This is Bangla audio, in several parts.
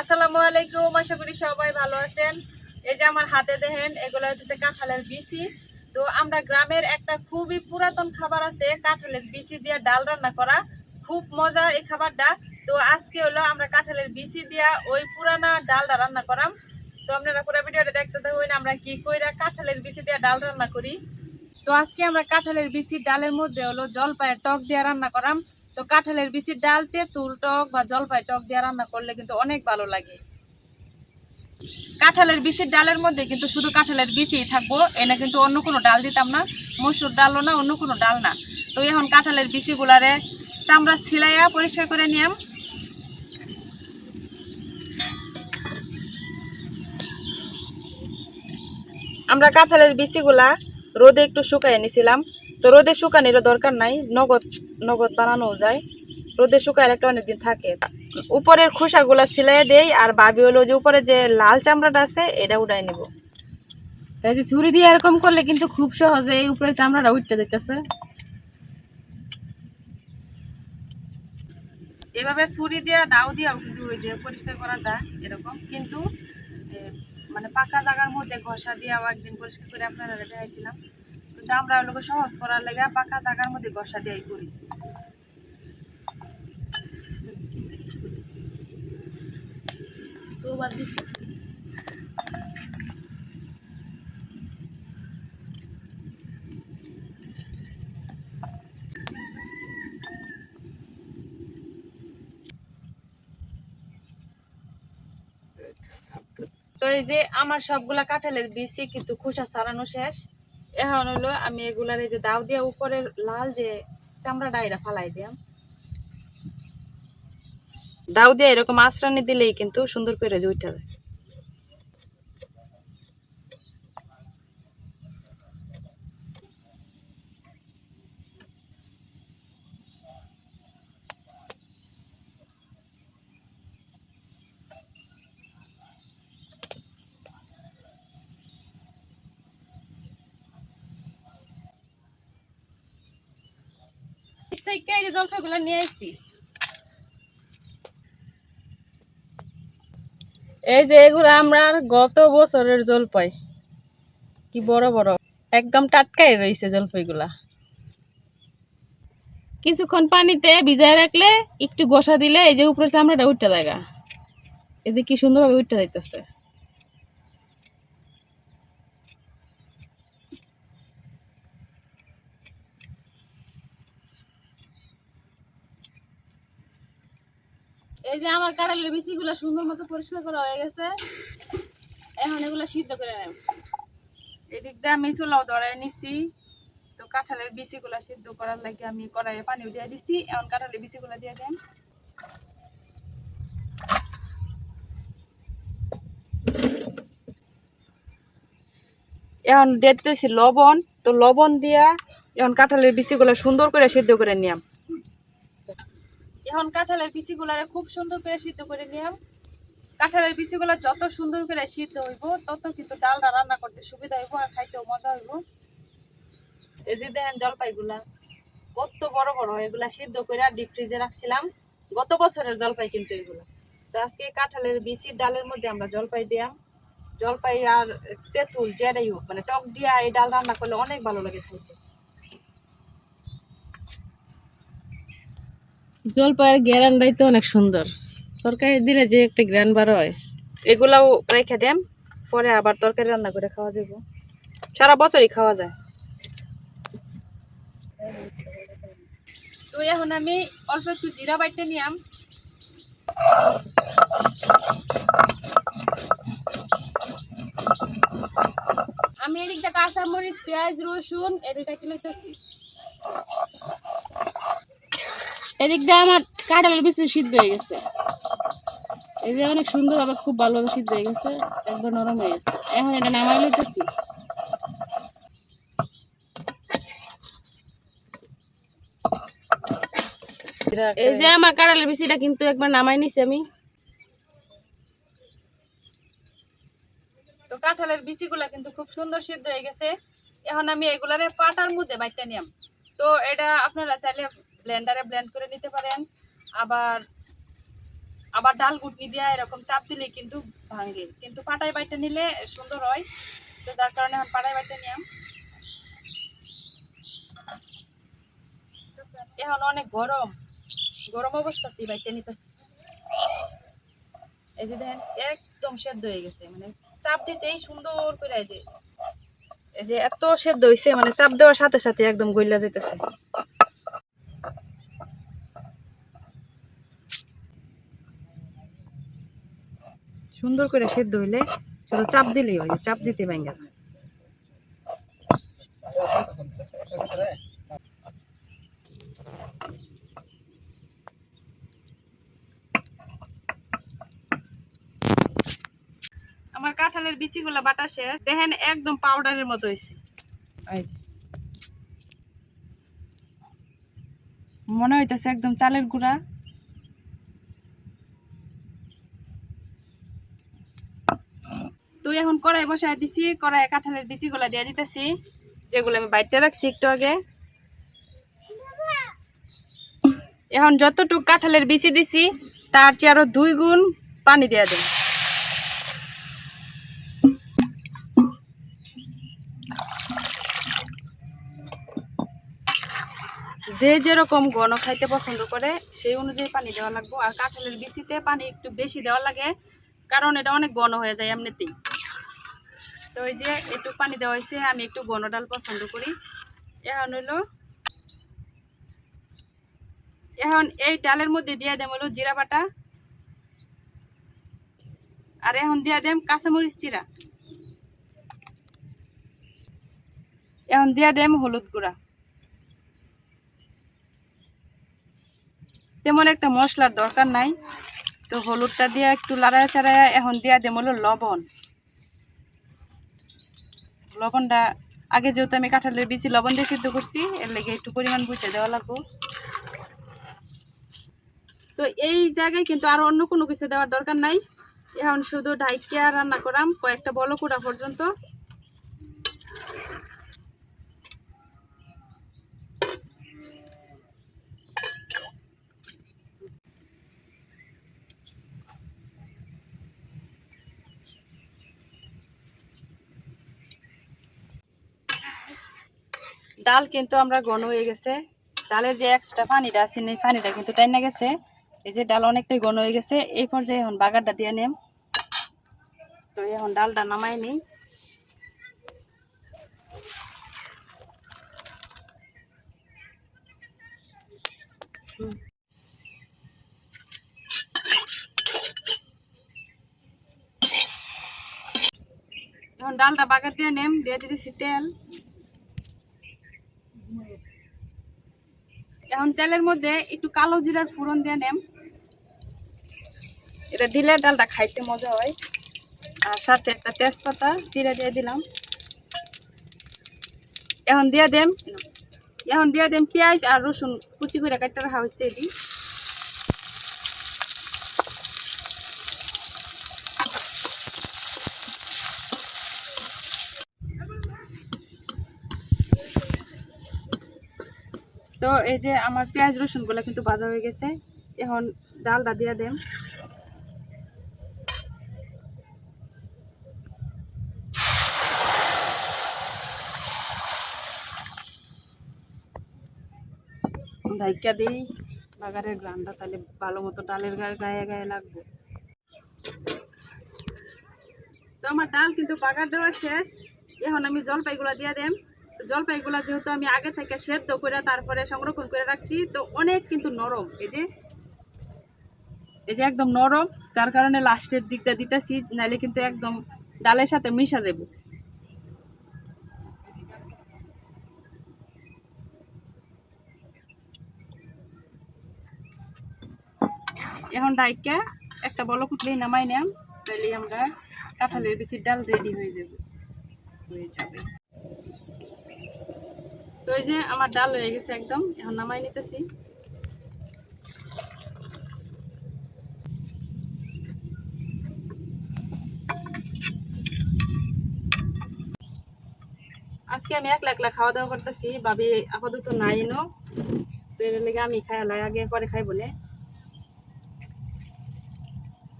আসসালামু আলাইকুম, আশা করি সবাই ভালো আছেন। এই যে আমার হাতে দেখেন, এগুলো হচ্ছে কাঁঠালের বিচি। তো আমরা গ্রামের একটা খুবই পুরাতন খাবার আছে, কাঁঠালের বিচি দিয়ে ডাল রান্না করা। খুব মজার এই খাবারটা। তো আজকে হলো আমরা কাঁঠালের বিচি দিয়া ওই পুরানা ডালটা রান্না করাম। তো আপনারা পুরো ভিডিওটা দেখতে থাকুন, আমরা কি কইরা কাঁঠালের বিচি দিয়ে ডাল রান্না করি। তো আজকে আমরা কাঁঠালের বিচির ডালের মধ্যে হলো জলপাইয়ের টক দিয়ে রান্না করাম। তো কাঁঠালের বিচির ডাল তেঁতুল টক বা জলপাই, টক দিয়ে রান্না করলে কিন্তু অনেক ভালো লাগে। কাঁঠালের বিচির ডালের মধ্যে কিন্তু শুধু কাঁঠালের বিচি থাকব, এনে কিন্তু অন্য কোনো ডাল দিতাম না, মসুর ডালও না, অন্য কোনো ডাল না। তো এখন কাঁঠালের বিচিগুলারে চামড়া ছিলাইয়া পরিষ্কার করে নিয়াম। আমরা কাঁঠালের বিচিগুলা রোদে একটু শুকাইয়ে নিছিলাম। তো রোদে শুকানোরও দরকার নাই নগদ নগদ বানানো যায়। রোদে শুকায় একটা অনেকদিন থাকে। উপরের খোসাগুলা সিলাই দেই আর ভাবি হলো যে উপরে যে লাল চামড়াটা আছে এটা উঠাই নেব। এই যে ছুরি দিয়ে এরকম করলে কিন্তু খুব সহজে এই উপরে চামড়াটা উঠতে যেতেছে এভাবে ছুরি দিয়ে দাও দিয়েও কিন্তু ওই যে পরিষ্কার করা যায় এরকম। কিন্তু মানে পাকা জায়গার মধ্যে ঘষা দিয়েও একদিন পরিষ্কার করে আপনারা দেখাইছিলাম। কিন্তু আমরা ওগুলোকে সহজ করার লেগে পাকা জায়গার মধ্যে ঘষা দিয়েই করি। তো তো এই যে আমার সবগুলা কাঁঠালের বিচি কিন্তু খোসা ছাড়ানো শেষ। এখন হলো আমি এগুলার এই যে দাও দিয়ে উপরে লাল যে চামড়া ডাইরা ফালাই দিয়াম। দাও দিয়ে এরকম আশ্রানি দিলেই কিন্তু সুন্দর করে উঠে যায়। থেকে এই যে নিয়ে আসছি এই যে এগুলো আমরা গত বছরের জলপাই। কি বড় বড়। একদম টাটকাই রয়েছে জলপাইগুলা। কিছুক্ষণ পানিতে ভিজায় রাখলে একটু গোসা দিলে এই যে উপরে চামড়াটা উঠতে জায়গা এই যে কি সুন্দরভাবে উঠতে যাইতেছে। এই যে আমার কাঁড়ালের বিচিগুলো সুন্দর মতো পরিষ্কার করা হয়ে গেছে। এখন এগুলো সিদ্ধ করে নেব। এদিক দিয়ে আমি চুলাও ধরাই নিছি। তো কাঁঠালের বিচিগুলা সিদ্ধ করার লাগে আমি কড়াইয়ে পানিও দিয়ে দিছি। এখন কাঁঠালের বিচিগুলা দিয়ে দেন। এখন দিয়ে দিতেছি লবণ। তো লবণ দিয়া এখন কাঁঠালের বিচিগুলা সুন্দর করে সিদ্ধ করে নিয়াম। এখন কাঁঠালের বিচিগুলারে খুব সুন্দর করে সিদ্ধ করে নিয়াম কাঁঠালের বিচিগুলো যত সুন্দর করে সিদ্ধ হইব, তত কিন্তু ডালটা রান্না করতে সুবিধা হইব আর খাইতেও মজা হইব। এই যে দেখেন জলপাইগুলা, কত বড় বড়, এগুলা সিদ্ধ করে ডিপ ফ্রিজে রাখছিলাম। গত বছরের জলপাই কিন্তু এগুলা। তো আজকে কাঁঠালের বিচির ডালের মধ্যে আমরা জলপাই দিয়াম জলপাই আর তেঁতুল যেটাই হোক মানে টক দিয়া এই ডাল রান্না করলে অনেক ভালো লাগে খাইতে। জলপাইয়ের গ্যারানটাই তো অনেক সুন্দর। তরকারি দিলে যে একটা গ্রান বার হয়। এগুলাও রেখে দেম পরে আবার তরকারি রান্না করে খাওয়া যাব। সারা বছরই খাওয়া যায়। তো এখন আমি অল্প একটু জিরা বাইটে নিয়াম আমি এদিকটা কাঁচামরিচ, পেঁয়াজ, রসুন এদিকটা কি লইতেছি এদিক দিয়ে আমার কাঁঠালের বেশি সিদ্ধ হয়ে গেছে। এই যে অনেক সুন্দরভাবে খুব ভালোভাবে সিদ্ধ হয়ে গেছে একবার নরম হয়ে গেছে। এখন এটা নামাই লইতেছি। এই যে আমার কাঁঠালের বেশিটা কিন্তু একবার নামাই নিছি আমি। তো কাঁঠালের বিচিগুলা কিন্তু খুব সুন্দর সিদ্ধ হয়ে গেছে। এখন আমি এগুলারে পাটার মধ্যে বাইটটা নিয়াম। তো এটা আপনারা চাইলে ব্লেন্ডারে ব্লেন্ড করে নিতে পারেন। আবার আবার ডাল গুটনি দিয়ে এরকম চাপ দিলে কিন্তু ভাঙে। কিন্তু পাটাই বাইটা নিলে সুন্দর হয়। তো যার কারণে এখন পাটাই বাইটা নিলাম। এখন অনেক গরম। গরম অবস্থাতেই বাইটা নিতেছি। এই যে দেখেন, একদম সেদ্ধ হয়ে গেছে। মানে চাপ দিতেই সুন্দর করে এই যে এই যে এত সেদ্ধ হয়েছে মানে চাপ দেওয়ার সাথে সাথে একদম গইলা যেতেছে সুন্দর করে সেদ্ধ হইলে শুধু চাপ দিলেই হয়, চাপ দিতে ভেঙে আমার কাঁঠালের বিচিগুলা বাটা শেষ। দেখেন একদম পাউডারের মতো হয়েছে মনে হইতেছে একদম চালের গুঁড়া তুই এখন কড়াই বসায় দিছি কড়াই কাঁঠালের বিচিগুলা দিয়ে দিতেছি। যেগুলো আমি বাইটে রাখছি একটু আগে। এখন যতটুক কাঁঠালের বিচি দিছি, তার চেয়ে আরও দুই গুণ পানি দেওয়া দেয় যে যেরকম ঘন খাইতে পছন্দ করে, সেই অনুযায়ী পানি দেওয়া লাগবে। আর কাঁঠালের বিচিতে পানি একটু বেশি দেওয়া লাগে, কারণ এটা অনেক ঘন হয়ে যায় এমনিতেই। তো ওই যে একটু পানি দেওয়া হয়েছে, আমি একটু ঘন ডাল পছন্দ করি। এখন হইল, এখন এই ডালের মধ্যে দিয়ে দেম হলো জিরা বাটা। আর এখন দিয়ে দেম কাঁচামরিচ চিরা এখন দিয়ে দেম হলুদ গুঁড়া। তেমন একটা মশলার দরকার নাই। তো হলুদটা দিয়ে একটু লাড়ায় চাড়ায় এখন দিয়া দেম হলো লবণ। লবণটা, আগে যেহেতু আমি কাঁঠালের বিচি লবণ দিয়ে সিদ্ধ করছি, এর লেগে একটু পরিমাণ বুঝে দেওয়া লাগবো। তো এই জায়গায় কিন্তু আর অন্য কোনো কিছু দেওয়ার দরকার নাই। এখন শুধু ঢাইকিয়া রান্না করাম, কয়েকটা বলো পর্যন্ত। ডাল কিন্তু আমরা ঘন হয়ে গেছে। ডালের যে এক্সট্রা পানিটা আছে এই পানিটা কিন্তু টাইনা গেছে। এই যে ডাল অনেকটাই ঘন হয়ে গেছে। এই পর্যায়ে এখন বাগারটা দিয়ে নেম। তো এখন ডালটা নামাই নিই। এখন ডালটা বাগার দিয়ে নেম। দিয়ে দিতেছি তেল। এখন তেলের মধ্যে একটু কালো জিরার ফোড়ন দিয়ে নেম। এটা দিলে ডালটা খাইতে মজা হয়। আর সাথে একটা তেজপাতা জিরা দিয়ে দিলাম। এখন দিয়ে দেম, এখন দিয়ে দেম পেঁয়াজ আর রসুন কুচি করে কাটতে রাখা হয়েছে এটি। তো এই যে আমার পেঁয়াজ রসুনগুলো কিন্তু ভাজা হয়ে গেছে, এখন ডালটা দিয়ে দেন। ঢাইকা দিই, বাগারের গ্রানটা তাহলে ভালো মতো ডালের গায়ে গায়ে গায়ে লাগবে। তো আমার ডাল কিন্তু বাগার দেওয়া শেষ, এখন আমি জলপাইগুলা দিয়ে তো জলপাইগুলা যেহেতু আমি আগে থেকে সেদ্ধ করে তারপরে সংরক্ষণ করে রাখছি, তো অনেক কিন্তু নরম। এই যে এই যে একদম নরম, যার কারণে লাস্টের দিকটা দিতেছি নাহলে কিন্তু একদম ডালের সাথে মিশা যাব। এখন ডাইকা একটা বলক উঠলেই নামাই নাম তাহলে আমরা কাঁঠালের বিচির ডাল রেডি হয়ে যাবে। হয়ে যাবে। তো এই যে আমার ডাল হয়ে গেছে একদম, এখন নামাই নিতেছি। আজকে আমি একলা একলা খাওয়া দাওয়া করতেছি, ভাবি আপাতত নাই নো তো এর লেগে আমি খাই, লাই আগে পরে খাই বলে।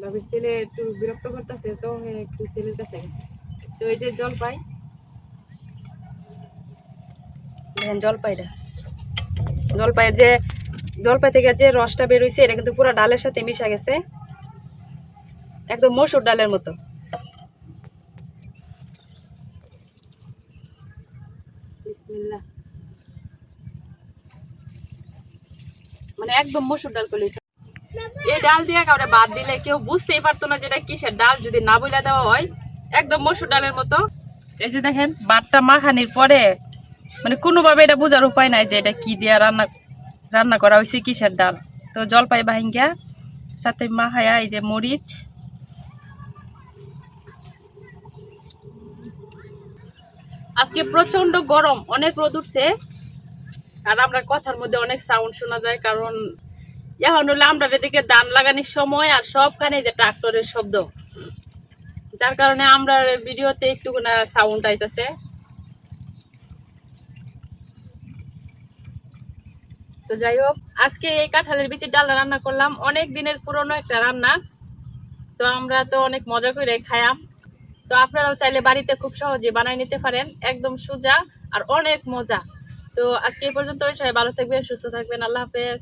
ভাবির ছেলে একটু বিরক্ত করতেছে, তো একটু ছেলের কাছে তো এই যে জলপাই। দেখেন জলপাইটা। জলপাইয়ের যে জলপাই থেকে যে রসটা বের হইছে, এটা কিন্তু পুরো ডালের সাথে মিশা গেছে। একদম মসুর ডালের মতো। মানে একদম মসুর ডাল করলে এই ডাল দিয়ে কাউরে বাদ দিলে কেউ বুঝতেই পারতো না যেটা কিসের ডাল, যদি না বইলা দেওয়া হয়। একদম মসুর ডালের মতো। এই যে দেখেন, বাটটা মাখানির পরে মানে কোনোভাবে এটা বোঝার উপায় নাই যে এটা কি দিয়ে রান্না রান্না করা হয়েছে কিসের ডাল। তো জলপাই বাহিঙ্গা সাথে মাখায়া এই যে মরিচ। আজকে প্রচণ্ড গরম, অনেক রোদ উঠছে। আর আমরা কথার মধ্যে অনেক সাউন্ড শোনা যায়, কারণ এখন হলো আমরা এদিকে ধান লাগানোর সময় আর সবখানে যে ট্রাক্টরের শব্দ। যার কারণে আমরা ভিডিওতে একটু সাউন্ড আইতেছে। তো যাই হোক, আজকে এই কাঁঠালের বিচির ডাল রান্না করলাম। অনেক দিনের পুরনো একটা রান্না। তো আমরা তো অনেক মজা করে খায়াম তো আপনারাও চাইলে বাড়িতে খুব সহজে বানাই নিতে পারেন। একদম সোজা আর অনেক মজা। তো আজকে এই পর্যন্ত সবাই ভালো থাকবেন, সুস্থ থাকবেন। আল্লাহ হাফেজ।